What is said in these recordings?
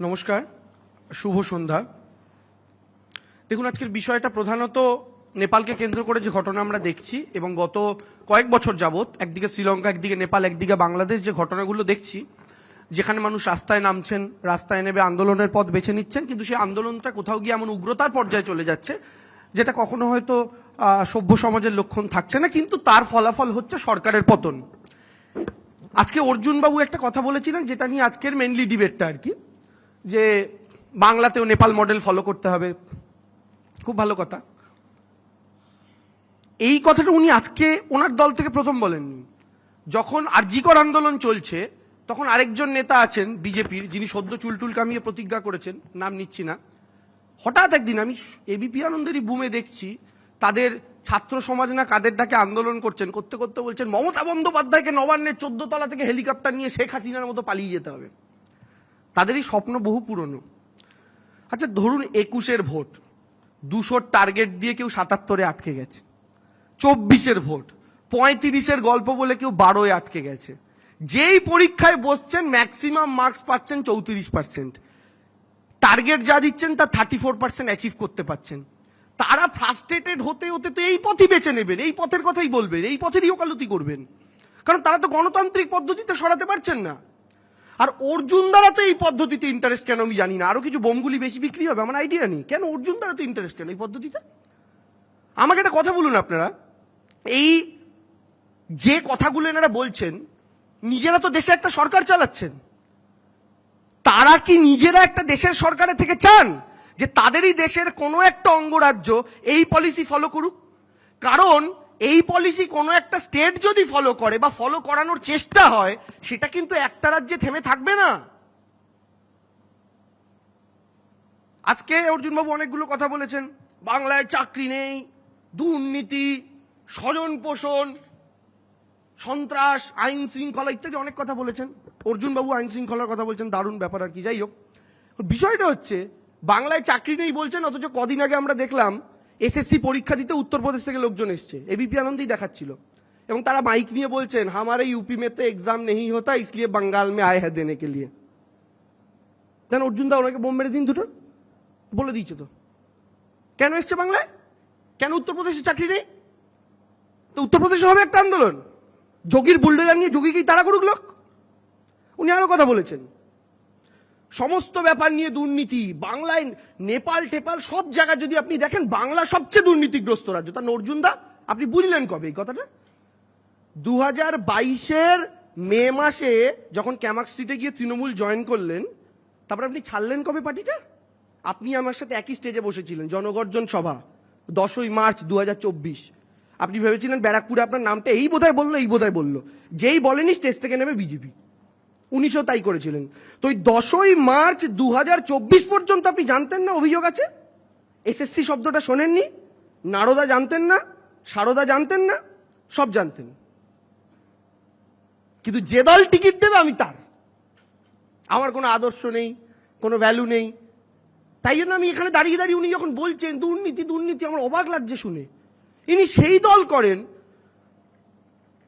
নমস্কার, শুভ সন্ধ্যা। দেখুন, আজকের বিষয়টা প্রধানত নেপালকে কেন্দ্র করে যে ঘটনা আমরা দেখছি এবং গত কয়েক বছর যাবৎ একদিকে শ্রীলঙ্কা, একদিকে নেপাল, একদিকে বাংলাদেশ যে ঘটনাগুলো দেখছি, যেখানে মানুষ রাস্তায় নামছেন, রাস্তায় নেবে আন্দোলনের পথ বেছে নিচ্ছেন, কিন্তু সেই আন্দোলনটা কোথাও গিয়ে এমন উগ্রতার পর্যায়ে চলে যাচ্ছে, যেটা কখনো হয়তো সভ্য সমাজের লক্ষণ থাকছে না, কিন্তু তার ফলাফল হচ্ছে সরকারের পতন। আজকে অর্জুনবাবু একটা কথা বলেছিলেন, যেটা নিয়ে আজকের মেনলি ডিবেটটা আর কি। যে বাংলাতেও নেপাল মডেল ফলো করতে হবে। খুব ভালো কথা। এই কথাটা উনি আজকে ওনার দল থেকে প্রথম বলেননি। যখন আরজিকর আন্দোলন চলছে, তখন আরেকজন নেতা আছেন বিজেপির, যিনি সদ্য চুলটুল কামিয়ে প্রতিজ্ঞা করেছেন, নাম নিচ্ছি না। হঠাৎ একদিন আমি এবিপি আনন্দেরই বুমে দেখছি, তাদের ছাত্র সমাজ না কাদের ডাকে আন্দোলন করছেন, করতে করতে বলছেন, মমতা বন্দ্যোপাধ্যায়কে নবান্নের চোদ্দ তলা থেকে হেলিকপ্টার নিয়ে শেখ হাসিনার মতো পালিয়ে যেতে হবে। তাদেরই স্বপ্ন বহু পুরনো। আচ্ছা ধরুন একুশের ভোট। দুশোর টার্গেট দিয়ে কেউ সাতাত্তরে আটকে গেছে। চব্বিশের ভোট। পঁয়ত্রিশের গল্প বলে কেউ বারোয় আটকে গেছে। যেই পরীক্ষায় বসছেন ম্যাক্সিমাম মার্কস পাচ্ছেন চৌত্রিশ পার্সেন্ট টার্গেট যা দিচ্ছেন, তা থার্টি ফোর পার্সেন্ট অ্যাচিভ করতে পারছেন। তারা ফ্রাস্ট্রেটেড হতে হতে তো এই পথই বেছে নেবেন। এই পথের কথাই বলবেন। এই পথেরই ওকালতি করবেন। কারণ তারা তো গণতান্ত্রিক পদ্ধতিতে সরাতে পারছেন না। আর অর্জুন দ্বারা তো এই পদ্ধতিতে ইন্টারেস্ট কেন আমি জানি না? আরও কিছু বোমগুলি বেশি বিক্রি হবে, আমার আইডিয়া নেই। কেন অর্জুন দ্বারা তো ইন্টারেস্ট কেন এই পদ্ধতিতে? আমাকে একটা কথা বলুন আপনারা। এই যে কথাগুলো এনারা বলছেন, নিজেরা তো দেশে একটা সরকার চালাচ্ছেন। তারা কি নিজেরা একটা দেশের সরকারের থেকে চান যে তাদেরই দেশের কোনো একটা অঙ্গরাজ্য এই পলিসি ফলো করুক? কারণ এই পলিসি কোনো একটা স্টেট যদি ফলো করে বা ফলো করানোর চেষ্টা হয়, সেটা কিন্তু একটা রাজ্যে থেমে থাকবে না। আজকে অর্জুনবাবু অনেকগুলো কথা বলেছেন। বাংলায় চাকরি নেই, দুর্নীতি, স্বজন পোষণ, সন্ত্রাস, আইন শৃঙ্খলা ইত্যাদি অনেক কথা বলেছেন। অর্জুনবাবু আইন শৃঙ্খলার কথা বলছেন, দারুণ ব্যাপার আর কি। যাই হোক, বিষয়টা হচ্ছে, বাংলায় চাকরি নেই বলছেন, অথচ কদিন আগে আমরা দেখলাম এসএসসি পরীক্ষা দিতে উত্তরপ্রদেশ থেকে লোকজন এসছে। এবিপি আনন্দেই দেখাচ্ছিল। এবং তারা মাইক নিয়ে বলছেন, হামারে ইউপি মেতে এক্সাম নেই হতা, ইসলিয়ে বাঙ্গাল মে আয় হ্যাঁ দেনে কে লিয়ে। জান, অর্জুন দা, ওনাকে বোম মেরে দিন দুটো বলে দিয়েছে তো। কেন এসছে বাংলায়? কেন উত্তরপ্রদেশে চাকরি নেই? তো উত্তরপ্রদেশে হবে একটা আন্দোলন। যোগীর বুলডোজার নিয়ে যোগীকেই তারা করুক লোক। উনি আরও কথা বলেছেন। সমস্ত ব্যাপার নিয়ে দুর্নীতি, বাংলায় নেপাল, টেপাল, সব জায়গায় যদি আপনি দেখেন, বাংলা সবচেয়ে দুর্নীতিগ্রস্ত রাজ্য। তা অর্জুন দা, আপনি বুঝলেন কবে এই কথাটা? দু হাজার বাইশের মে মাসে যখন ক্যামাক স্ট্রিটে গিয়ে তৃণমূল জয়েন করলেন, তারপর আপনি ছাড়লেন কবে পার্টিটা? আপনি আমার সাথে একই স্টেজে বসেছিলেন, জনগর্জন সভা, দশই মার্চ দু হাজার চব্বিশ। আপনি ভেবেছিলেন ব্যারাকপুরে আপনার নামটা এই বোধহয় বলল, এই বোধহয় বলল। যেই বলেনি, স্টেজ থেকে নেবে বিজেপি। উনিশও তাই করেছিলেন। তো ওই দশই মার্চ দু হাজার চব্বিশ পর্যন্ত আপনি জানতেন না অভিযোগ আছে? এসএসসি শব্দটা শোনেননি? নারদা জানতেন না? সারদা জানতেন না? সব জানতেন। কিন্তু যে দল টিকিট দেবে আমি তার। আমার কোনো আদর্শ নেই, কোনো ভ্যালু নেই। তাই জন্য আমি এখানে দাঁড়িয়ে দাঁড়িয়ে উনি যখন বলছেন, দুর্নীতি দুর্নীতি, আমার অবাক লাগছে শুনে। ইনি সেই দল করেন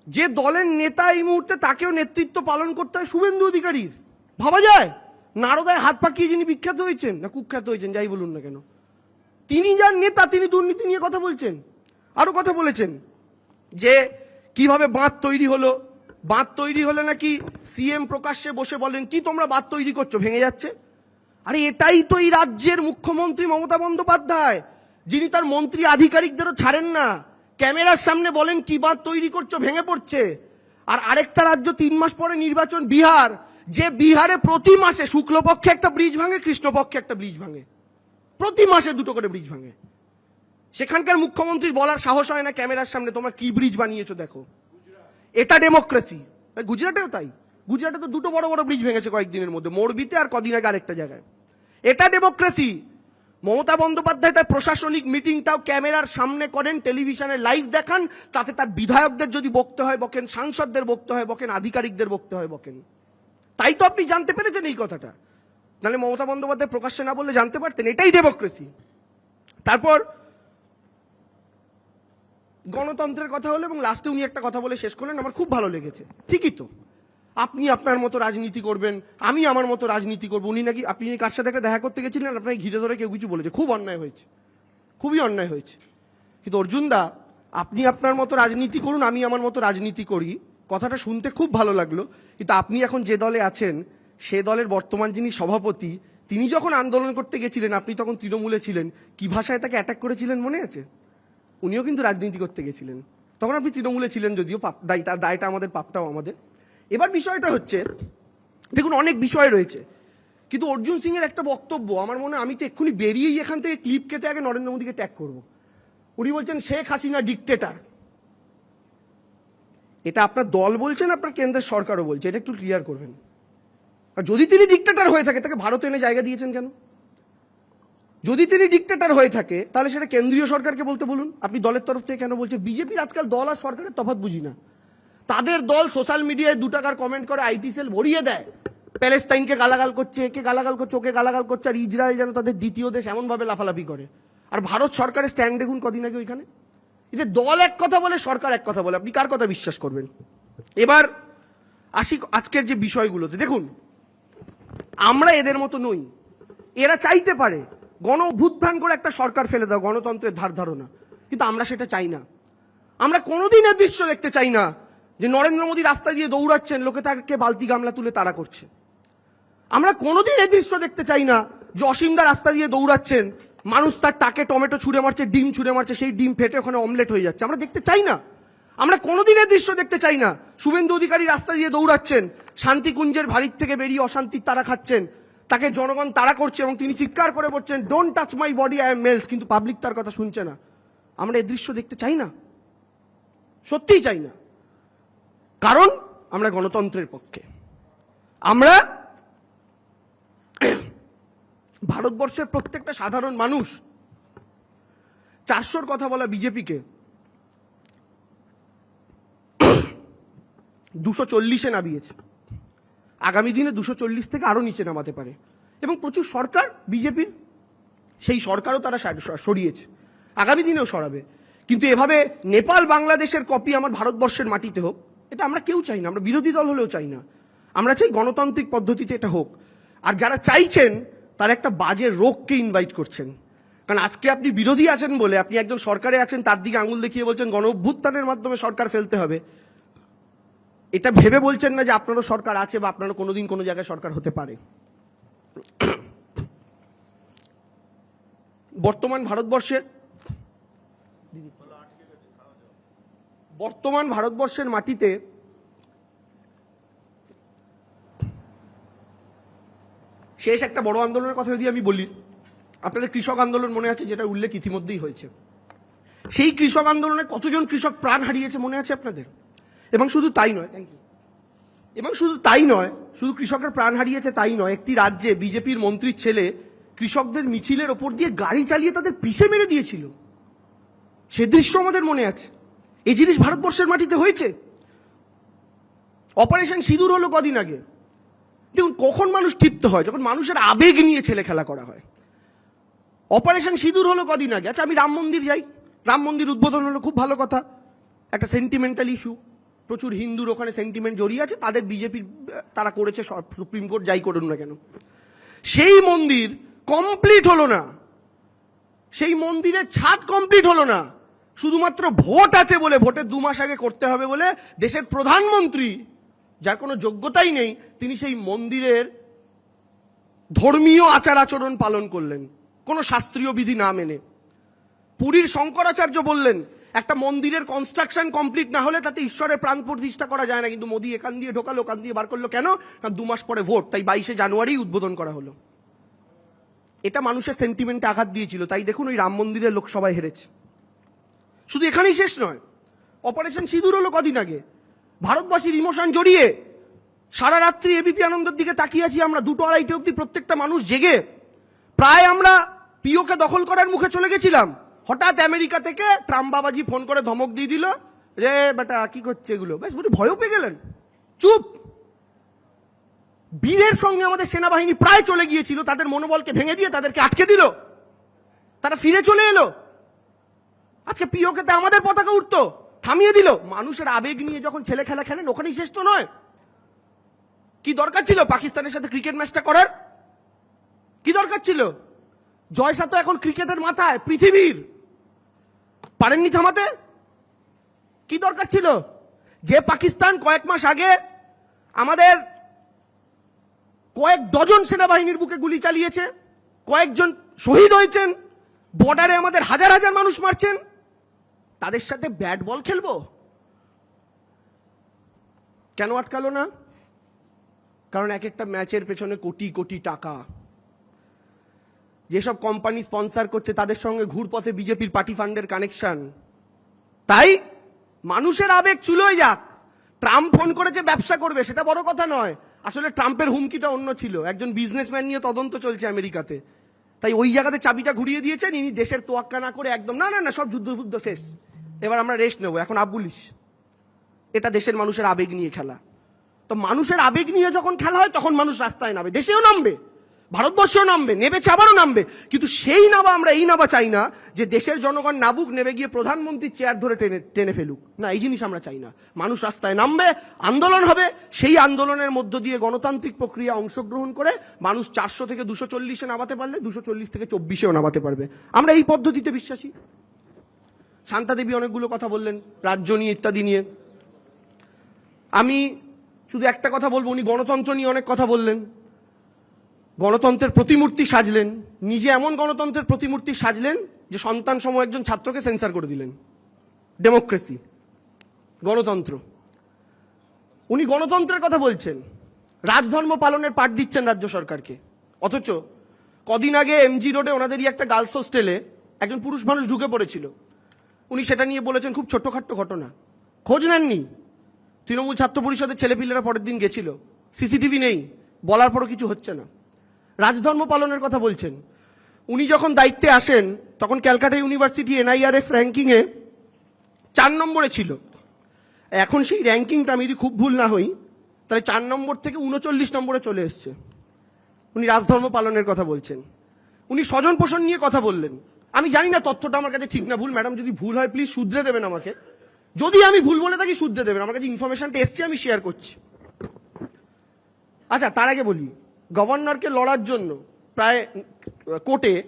যে দলের নেতা এই মুহূর্তে তাকেও নেতৃত্ব পালন করতে হয় শুভেন্দু অধিকারীর। ভাবা যায়? নারদায় হাত পাকিয়ে যিনি বিখ্যাত হয়েছেন, না কুখ্যাত হয়েছেন, যাই বলুন না কেন? তিনি যার নেতা, তিনি দুর্নীতি নিয়ে কথা বলছেন। আরও কথা বলেছেন যে, কীভাবে বাঁধ তৈরি হলো? বাঁধ তৈরি হলে নাকি সিএম প্রকাশ্যে বসে বলেন, কি তোমরা বাঁধ তৈরি করছ? ভেঙে যাচ্ছে? আরে এটাই তো এই রাজ্যের মুখ্যমন্ত্রী মমতা বন্দ্যোপাধ্যায়, যিনি তার মন্ত্রী আধিকারিকদেরও ছাড়েন না। ক্যামেরার সামনে বলেন, কি বাঁধ তৈরি করছ? ভেঙে পড়ছে। আর আরেকটা রাজ্য তিন মাস পরে নির্বাচন, বিহার। যে বিহারে প্রতি মাসে শুক্লপক্ষে একটা ব্রিজ ভাঙে, কৃষ্ণপক্ষে একটা ব্রিজ ভাঙে। প্রতি মাসে দুটো করে ব্রিজ ভাঙে। সেখানকার মুখ্যমন্ত্রীর বলার সাহস হয় না ক্যামেরার সামনে, তোমরা কি ব্রিজ বানিয়েছো দেখো? এটা ডেমোক্রেসি। গুজরাটেও তাই। গুজরাটে তো দুটো বড় বড় ব্রিজ ভেঙেছে কয়েকদিনের মধ্যে, মোরবিতে আর কদিন আগে আরেকটা জায়গায়। এটা ডেমোক্রেসি। মমতা বন্দ্যোপাধ্যায় তার প্রশাসনিক মিটিংটাও ক্যামেরার সামনে করেন, টেলিভিশনে লাইভ দেখান, তাতে তার বিধায়কদের যদি বকতে হয় বকেন, সাংসদদের বকতে হয় বকেন, আধিকারিকদের বকতে হয় বকেন। তাই তো আপনি জানতে পেরেছেন এই কথাটা। নাহলে মমতা বন্দ্যোপাধ্যায় প্রকাশ্যে না বললে জানতে পারতেন, এটাই ডেমোক্রেসি তারপর গণতন্ত্রের কথা হলো এবং লাস্টে উনি একটা কথা বলে শেষ করলেন, আমার খুব ভালো লেগেছে। ঠিকই তো। আপনি আপনার মতো রাজনীতি করবেন, আমি আমার মতো রাজনীতি করব। উনি নাকি, আপনি কার সাথে একটা দেখা করতে গেছিলেন? আপনাকে ঘিরে ধরে কেউ কিছু বলেছে। খুব অন্যায় হয়েছে। খুবই অন্যায় হয়েছে। কিন্তু অর্জুন দা, আপনি আপনার মতো রাজনীতি করুন, আমি আমার মতো রাজনীতি করি। কথাটা শুনতে খুব ভালো লাগল। কিন্তু আপনি এখন যে দলে আছেন, সে দলের বর্তমান যিনি সভাপতি, তিনি যখন আন্দোলন করতে গেছিলেন, আপনি তখন তৃণমূলে ছিলেন। কি ভাষায় তাকে অ্যাটাক করেছিলেন মনে আছে? উনিও কিন্তু রাজনীতি করতে গেছিলেন। তখন আপনি তৃণমূলে ছিলেন যদিও, পাপ দায় তার দায়টা আমাদের, পাপটাও আমাদের। এবার বিষয়টা হচ্ছে, দেখুন অনেক বিষয় রয়েছে, কিন্তু অর্জুন সিং এর একটা বক্তব্য, আমার মনে আমি তো এক্ষুনি বেরিয়েই এখান থেকে ক্লিপ কেটে আগে নরেন্দ্র মোদীকে ট্যাগ করব। উনি বলছেন, শেখ হাসিনা ডিকটেটার এটা আপনার দল বলছেন আপনার কেন্দ্রের সরকারও বলছে? এটা একটু ক্লিয়ার করবেন। আর যদি তিনি ডিকটেটার হয়ে থাকে, তাকে ভারত এনে জায়গা দিয়েছেন কেন? যদি তিনি ডিকটেটার হয়ে থাকে, তাহলে সেটা কেন্দ্রীয় সরকারকে বলতে বলুন। আপনি দলের তরফ থেকে কেন বলছেন? বিজেপির আজকাল দল আর সরকারের তফাৎ বুঝি না। তাদের দল সোশ্যাল মিডিয়ায় দু টাকার কমেন্ট করে আইটি সেল ভরিয়ে দেয়। প্যালেস্তাইনকে গালাগাল করছে, একে গালাগাল করছে, ওকে গালাগাল করছে, আর ইসরায়েল যেন তাদের দ্বিতীয় দেশ এমনভাবে লাফালাফি করে। আর ভারত সরকারের স্ট্যান্ড দেখুন কদিন আগে ওইখানে। যে দল এক কথা বলে, সরকার এক কথা বলে, আপনি কার কথা বিশ্বাস করবেন? এবার আসি আজকের যে বিষয়গুলোতে। দেখুন, আমরা এদের মতো নই। এরা চাইতে পারে, গণ অভ্যুত্থান করে একটা সরকার ফেলে দাও, গণতন্ত্রের ধার ধারণা। কিন্তু আমরা সেটা চাই না। আমরা কোনোদিন এর দৃশ্য দেখতে চাই না। যে নরেন্দ্র মোদী রাস্তা দিয়ে দৌড়াচ্ছেন, লোকে তাকে বালতি গামলা তুলে তাড়া করছে। আমরা কোনোদিন এই দৃশ্য দেখতে চাই না যে অসীমদা রাস্তা দিয়ে দৌড়াচ্ছেন, মানুষ তার টাকে টমেটো ছুঁড়ে মারছে, ডিম ছুঁড়ে মারছে, সেই ডিম ফেটে ওখানে অমলেট হয়ে যাচ্ছে। আমরা দেখতে চাই না। আমরা কোনোদিন এই দৃশ্য দেখতে চাই না। শুভেন্দু অধিকারী রাস্তা দিয়ে দৌড়াচ্ছেন, শান্তিকুঞ্জের ভারির থেকে বেরিয়ে অশান্তির তারা খাচ্ছেন, তাকে জনগণ তাড়া করছে এবং তিনি চিৎকার করে বলছেন don't touch my body I am males কিন্তু পাবলিক তার কথা শুনছে না। আমরা এ দৃশ্য দেখতে চাই না। সত্যিই চাই না। কারণ আমরা গণতন্ত্রের পক্ষে। আমরা ভারতবর্ষের প্রত্যেকটা সাধারণ মানুষ চারশোর কথা বলা বিজেপিকে দুশো চল্লিশে নামিয়েছে। আগামী দিনে দুশো চল্লিশ থেকে আরও নিচে নামাতে পারে। এবং প্রচুর সরকার বিজেপির, সেই সরকারও তারা সরিয়েছে। আগামী দিনেও সরাবে। কিন্তু এভাবে নেপাল বাংলাদেশের কপি আমার ভারতবর্ষের মাটিতে হোক এটা আমরা কেউ চাই না, আমরা বিরোধী দল হলেও চাই না। আমরা চাই গণতান্ত্রিক পদ্ধতিতে এটা হোক। আর যারা চাইছেন, তারা একটা বাজে রোগকে ইনভাইট করছেন। কারণ আজকে আপনি বিরোধী আছেন বলে, আপনি একজন সরকারে আছেন, তার দিকে আঙুল দেখিয়ে বলছেন গণ অভ্যুত্থানের মাধ্যমে সরকার ফেলতে হবে। এটা ভেবে বলছেন না যে আপনারও সরকার আছে বা আপনারও কোনোদিন কোনো জায়গায় সরকার হতে পারে। বর্তমান ভারতবর্ষের বর্তমান ভারতবর্ষের মাটিতে শেষ একটা বড় আন্দোলনের কথা যদি আমি বলি, আপনাদের কৃষক আন্দোলন মনে আছে যেটা উল্লেখ ইতিমধ্যেই হয়েছে? সেই কৃষক আন্দোলনে কতজন কৃষক প্রাণ হারিয়েছে মনে আছে আপনাদের? এবং শুধু তাই নয় থ্যাংক ইউ এবং শুধু তাই নয়, শুধু কৃষকরা প্রাণ হারিয়েছে তাই নয়, একটি রাজ্যে বিজেপির মন্ত্রীর ছেলে কৃষকদের মিছিলের ওপর দিয়ে গাড়ি চালিয়ে তাদের পিষে মেরে দিয়েছিল। সে দৃশ্য আমাদের মনে আছে। এই জিনিস ভারতবর্ষের মাটিতে হয়েছে। অপারেশন সিঁদুর হলো কদিন আগে। দেখুন, কখন মানুষ ক্ষিপ্ত হয়? যখন মানুষের আবেগ নিয়ে ছেলে খেলা করা হয়। অপারেশন সিঁদুর হলো কদিন আগে। আচ্ছা আমি রাম মন্দির যাই। রাম মন্দির উদ্বোধন হলো, খুব ভালো কথা। একটা সেন্টিমেন্টাল ইস্যু প্রচুর হিন্দুর ওখানে সেন্টিমেন্ট জড়িয়ে আছে। তাদের বিজেপির, তারা করেছে সুপ্রিম কোর্ট যাই করুন না কেন। সেই মন্দির কমপ্লিট হলো না। সেই মন্দিরের ছাদ কমপ্লিট হলো না। শুধুমাত্র ভোট আছে বলে ভোটের দু মাস আগে করতে হবে বলে দেশের প্রধানমন্ত্রী, যার কোনো যোগ্যতাই নেই, তিনি সেই মন্দিরের ধর্মীয় আচার আচরণ পালন করলেন। কোনো শাস্ত্রীয় বিধি না মেনে। পুরীর শঙ্করাচার্য বললেন, একটা মন্দিরের কনস্ট্রাকশন কমপ্লিট না হলে তাতে ঈশ্বরের প্রাণ প্রতিষ্ঠা করা যায় না। কিন্তু মোদী এখান দিয়ে ঢোকালো, ওখান দিয়ে বার করল। কেন? কারণ দু মাস পরে ভোট, তাই বাইশে জানুয়ারি উদ্বোধন করা হলো। এটা মানুষের সেন্টিমেন্টে আঘাত দিয়েছিল। তাই দেখুন ওই রাম মন্দিরের লোকসভায় হেরেছে। শুধু এখানেই শেষ নয়। অপারেশন সিঁদুর হলো কদিন আগে। ভারতবাসীর ইমোশন জড়িয়ে সারা রাত্রি এবিপি আনন্দের দিকে তাকিয়ে আছি আমরা। দুটো আড়াইটে অব্দি প্রত্যেকটা মানুষ জেগে। প্রায় আমরা পিওকে দখল করার মুখে চলে গেছিলাম। হঠাৎ আমেরিকা থেকে ট্রাম্প বাবাজি ফোন করে ধমক দিয়ে দিল যে, বেটা, কি করছে এগুলো? বেশ বলি, ভয়ও পেয়ে গেলেন। চুপ! বীরের সঙ্গে আমাদের সেনাবাহিনী প্রায় চলে গিয়েছিল। তাদের মনোবলকে ভেঙে দিয়ে তাদেরকে আটকে দিল। তারা ফিরে চলে এলো। আজকে পিওকেতে আমাদের পতাকা উঠতো। থামিয়ে দিল। মানুষের আবেগ নিয়ে যখন ছেলে খেলা খেলেন, ওখানেই শেষ তো নয়। কি দরকার ছিল পাকিস্তানের সাথে ক্রিকেট ম্যাচটা করার? কি দরকার ছিল? জয়সা তো এখন ক্রিকেটের মাথায়, পৃথিবীর। পারেননি থামাতে? কি দরকার ছিল? যে পাকিস্তান কয়েক মাস আগে আমাদের কয়েক ডজন সেনাবাহিনীর বুকে গুলি চালিয়েছে, কয়েকজন শহীদ হয়েছেন বর্ডারে আমাদের হাজার হাজার মানুষ মারছেন তাদের সাথে ব্যাট বল খেলব? কেন আটকালো না? কারণ এক একটা ম্যাচের পেছনে কোটি কোটি টাকা। যেসব কোম্পানি স্পন্সার করছে, তাদের সঙ্গে ঘুরপথে বিজেপির পার্টি ফান্ডের কানেকশন তাই মানুষের আবেগ চুলোয় যাক। ট্রাম্প ফোন করেছে ব্যবসা করবে, সেটা বড় কথা নয়। আসলে ট্রাম্পের হুমকিটা অন্য ছিল। একজন বিজনেসম্যান নিয়ে তদন্ত চলছে আমেরিকাতে। তাই ওই জায়গাতে চাবিটা ঘুরিয়ে দিয়েছেন, ইনি দেশের তোয়াক্কা না করে একদম না না না, সব যুদ্ধ যুদ্ধ শেষ। এবার আমরা রেস্ট নেব। এখন আবুলিশ এটা দেশের মানুষের আবেগ নিয়ে খেলা। তো মানুষের আবেগ নিয়ে যখন খেলা হয়, তখন মানুষ রাস্তায় নামে। দেশেও নামবে। ভারতবর্ষেও নামবে নেবেছে আবারও নামবে। কিন্তু সেই নামা আমরা, এই নামা চাই না যে দেশের জনগণ নাবুক নেবে গিয়ে প্রধানমন্ত্রীর চেয়ার ধরে টেনে টেনে ফেলুক। না, এই জিনিস আমরা চাই না। মানুষ রাস্তায় নামবে, আন্দোলন হবে, সেই আন্দোলনের মধ্য দিয়ে গণতান্ত্রিক প্রক্রিয়া অংশগ্রহণ করে মানুষ চারশো থেকে দুশো চল্লিশে নামাতে পারলে, দুশো চল্লিশ থেকে চব্বিশেও নামাতে পারবে। আমরা এই পদ্ধতিতে বিশ্বাসী। শান্তা দেবী অনেকগুলো কথা বললেন, রাজ্য নিয়ে, ইত্যাদি নিয়ে। আমি শুধু একটা কথা বলব, উনি গণতন্ত্র নিয়ে অনেক কথা বললেন। গণতন্ত্রের প্রতিমূর্তি সাজলেন। নিজে এমন গণতন্ত্রের প্রতিমূর্তি সাজলেন যে সন্তান সম একজন ছাত্রকে সেন্সার করে দিলেন। ডেমোক্রেসি, গণতন্ত্র। উনি গণতন্ত্রের কথা বলছেন। রাজধর্ম পালনের পাঠ দিচ্ছেন রাজ্য সরকারকে। অথচ কদিন আগে এমজি রোডে ওনাদেরই একটা গার্লস হোস্টেলে একজন পুরুষ মানুষ ঢুকে পড়েছিল। উনি সেটা নিয়ে বলেছেন, খুব ছোট্টখাট্ট ঘটনা। খোঁজ নেননি। তৃণমূল ছাত্র পরিষদের ছেলেপিলেরা পরের দিন গেছিল। সিসিটিভি নেই। বলার পরও কিছু হচ্ছে না। রাজধর্ম পালনের কথা বলছেন। উনি যখন দায়িত্বে আসেন, তখন ক্যালকাটা ইউনিভার্সিটি এনআইআরএফ র্যাঙ্কিংয়ে চার নম্বরে ছিল। এখন সেই র্যাঙ্কিংটা আমি যদি খুব ভুল না হই, তাহলে চার নম্বর থেকে উনচল্লিশ নম্বরে চলে এসছে। উনি রাজধর্ম পালনের কথা বলছেন। উনি স্বজন পোষণ নিয়ে কথা বললেন। আমি জানি না তথ্যটা আমার কাছে ঠিক না ভুল। ম্যাডাম, যদি ভুল হয় প্লিজ শুধরে দেবেন আমাকে। যদি আমি ভুল বলে থাকি শুদ্ধে দেবেন। আমার কাছে ইনফরমেশনটা এসছে, আমি শেয়ার করছি। আচ্ছা তার আগে বলি গভর্নরকে লড়ার জন্য প্রায়, কোর্টে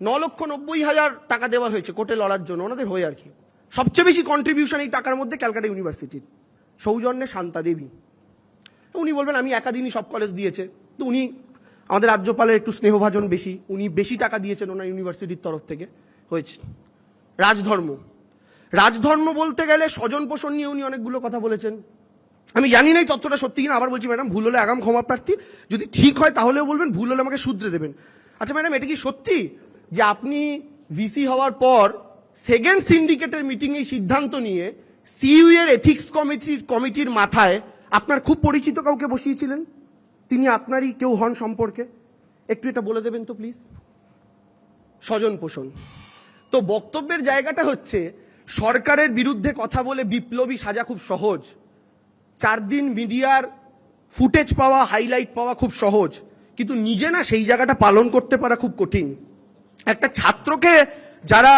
ন লক্ষ নব্বই হাজার টাকা দেওয়া হয়েছে কোর্টে লড়ার জন্য, ওনাদের হয়ে আর কি। সবচেয়ে বেশি কন্ট্রিবিউশন এই টাকার মধ্যে ক্যালকাটা ইউনিভার্সিটির, সৌজন্যে শান্তা দেবী। তো উনি বলবেন, আমি একাদিনই সব কলেজ দিয়েছে। তো উনি, আমাদের রাজ্যপালের একটু স্নেহভাজন বেশি, উনি বেশি টাকা দিয়েছেন ওনার ইউনিভার্সিটির তরফ থেকে, হয়েছে। রাজধর্ম। রাজধর্ম বলতে গেলে স্বজন পোষণ নিয়ে উনি অনেকগুলো কথা বলেছেন। আমি জানি না এই তথ্যটা সত্যি কিনা, আবার বলছি, ম্যাডাম, ভুল হলে আগাম ক্ষমা প্রার্থী। যদি ঠিক হয় তাহলেও বলবেন, ভুল হলে আমাকে শুধরে দেবেন। আচ্ছা ম্যাডাম, এটা কি সত্যি যে আপনি ভিসি হওয়ার পর সেকেন্ড সিন্ডিকেটের মিটিংয়ে সিদ্ধান্ত নিয়ে সিইউ এর এথিক্স কমিটির কমিটির মাথায় আপনার খুব পরিচিত কাউকে বসিয়েছিলেন? তিনি আপনারই কেউ হন সম্পর্কে? একটু এটা বলে দেবেন তো, প্লিজ। স্বজন পোষণ। তো বক্তব্যের জায়গাটা হচ্ছে, সরকারের বিরুদ্ধে কথা বলে বিপ্লবী সাজা খুব সহজ। চার দিন মিডিয়ার ফুটেজ পাওয়া হাইলাইট পাওয়া খুব সহজ। কিন্তু নিজে না সেই জায়গাটা পালন করতে পারা খুব কঠিন। একটা ছাত্রকে যারা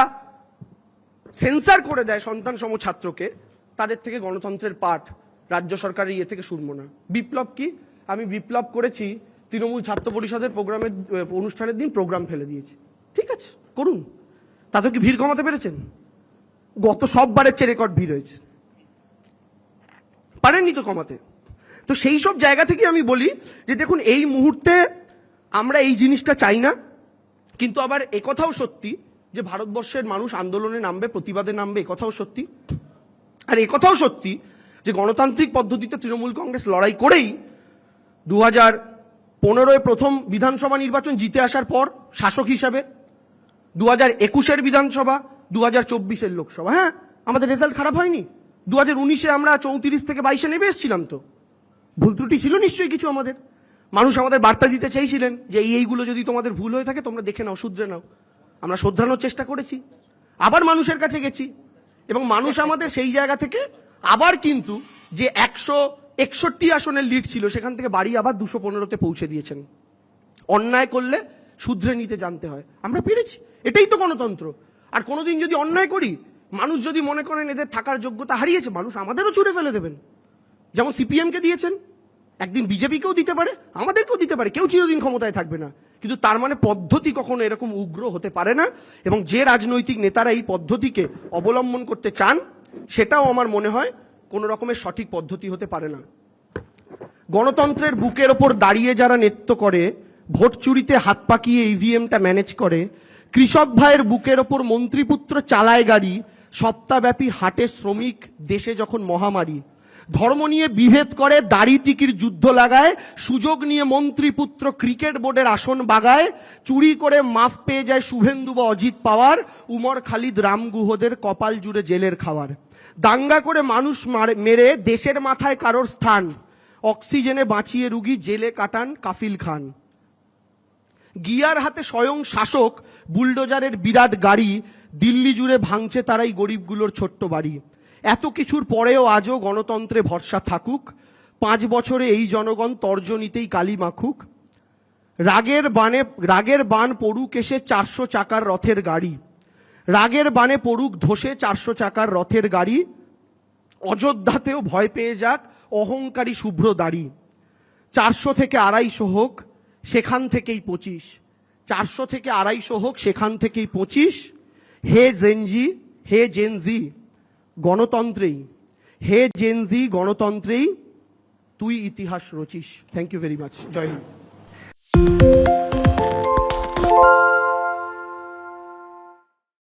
সেন্সার করে দেয় সন্তান সম ছাত্রকে, তাদের থেকে গণতন্ত্রের পাঠ রাজ্য সরকারের ইয়ে থেকে শুনব না। বিপ্লব কি? আমি বিপ্লব করেছি, তৃণমূল ছাত্র পরিষদের প্রোগ্রামের অনুষ্ঠানের দিন প্রোগ্রাম ফেলে দিয়েছি। ঠিক আছে, করুন। তাতে কি ভিড় কমাতে পেরেছেন? গত সববারের চেয়ে রেকর্ড ভিড় হয়েছে। পারেননি তো কমাতে। তো সেই সব জায়গা থেকে আমি বলি যে দেখুন, এই মুহূর্তে আমরা এই জিনিসটা চাই না। কিন্তু আবার একথাও সত্যি যে ভারতবর্ষের মানুষ আন্দোলনে নামবে, প্রতিবাদে নামবে একথাও সত্যি। আর একথাও সত্যি যে গণতান্ত্রিক পদ্ধতিতে তৃণমূল কংগ্রেস লড়াই করেই দু হাজার পনেরোয় প্রথম বিধানসভা নির্বাচন জিতে আসার পর শাসক হিসাবে দু হাজার একুশের বিধানসভা দু হাজার চব্বিশের লোকসভা। হ্যাঁ আমাদের রেজাল্ট খারাপ হয়নি। দু হাজার উনিশে আমরা চৌত্রিশ থেকে বাইশে নেমে এসেছিলাম তো। ভুল ত্রুটি ছিল নিশ্চয়ই কিছু আমাদের। মানুষ আমাদের বার্তা দিতে চাইছিলেন যে এইগুলো যদি তোমাদের ভুল হয়ে থাকে, তোমরা দেখে নাও, শুধরে নাও। আমরা শোধরানোর চেষ্টা করেছি। আবার মানুষের কাছে গেছি। এবং মানুষ আমাদের সেই জায়গা থেকে আবার কিন্তু যে একশো একষট্টি আসনের লিড ছিল, সেখান থেকে বাড়ি আবার দুশো পনেরোতে পৌঁছে দিয়েছেন। অন্যায় করলে শুধরে নিতে জানতে হয়। আমরা পেরেছি। এটাই তো গণতন্ত্র। আর কোনোদিন যদি অন্যায় করি মানুষ যদি মনে করেন এদের থাকার যোগ্যতা হারিয়েছে, মানুষ আমাদেরও ছুড়ে ফেলে দেবেন। যেমন সিপিএমকে দিয়েছেন, একদিন বিজেপিকেও দিতে পারে, আমাদেরকেও দিতে পারে, কেউ চিরদিন ক্ষমতায় থাকবে না। কিন্তু তার মানে পদ্ধতি কখনো এরকম উগ্র হতে পারে না, এবং যে রাজনৈতিক নেতারা এই পদ্ধতিকে অবলম্বন করতে চান, সেটাও আমার মনে হয় কোনো রকমের সঠিক পদ্ধতি হতে পারে না। গণতন্ত্রের বুকের ওপর দাঁড়িয়ে যারা নৃত্য করে, ভোট চুরিতে হাত পাকিয়ে ইভিএমটা ম্যানেজ করে, কৃষক ভাইয়ের বুকের ওপর মন্ত্রীপুত্র চালায় গাড়ি সপ্তাহব্যাপী হাটে শ্রমিক দেশে যখন মহামারী, ধর্ম নিয়ে বিভেদ করে, দাড়ি টিকির যুদ্ধ লাগায়, সুযোগ নিয়ে মন্ত্রীপুত্র ক্রিকেট বোর্ডের আসন বাগায়, চুরি করে মাফ পেয়ে যায় শুভেন্দু বা অজিত পাওয়ার, উমর খালিদ রামগুহদের কপাল জুড়ে জেলের খাওয়ার। দাঙ্গা করে মানুষ মারে- মেরে দেশের মাথায় কারোর স্থান, অক্সিজেনে বাঁচিয়ে রুগী জেলে কাটান কাফিল খান। গিয়ার হাতে স্বয়ং শাসক, বুলডোজারের বিরাট গাড়ি দিল্লি জুড়ে ভাঙছে তারাই গরিবগুলোর ছোট্ট বাড়ি। এত কিছুর পরেও আজও গণতন্ত্রে ভরসা থাকুক। পাঁচ বছরে এই জনগণ তর্জনীতেই কালি মাখুক। রাগের বানে, রাগের বান পড়ুক এসে চারশো চাকার রথের গাড়ি। রাগের বানে পড়ুক ধসে চারশো চাকার রথের গাড়ি। অযোধ্যাতেও ভয় পেয়ে যাক অহংকারী শুভ্র দাড়ি। চারশো থেকে আড়াইশো হোক, সেখান থেকেই পঁচিশ। চারশো থেকে আড়াইশো হোক, সেখান থেকেই পঁচিশ। হে জেনজি হে জেনজি গণতন্ত্রেই। হে জেনজি গণতন্ত্রেই তুই ইতিহাস রচিস। থ্যাংক ইউ ভেরি মাচ জয় হিন্দ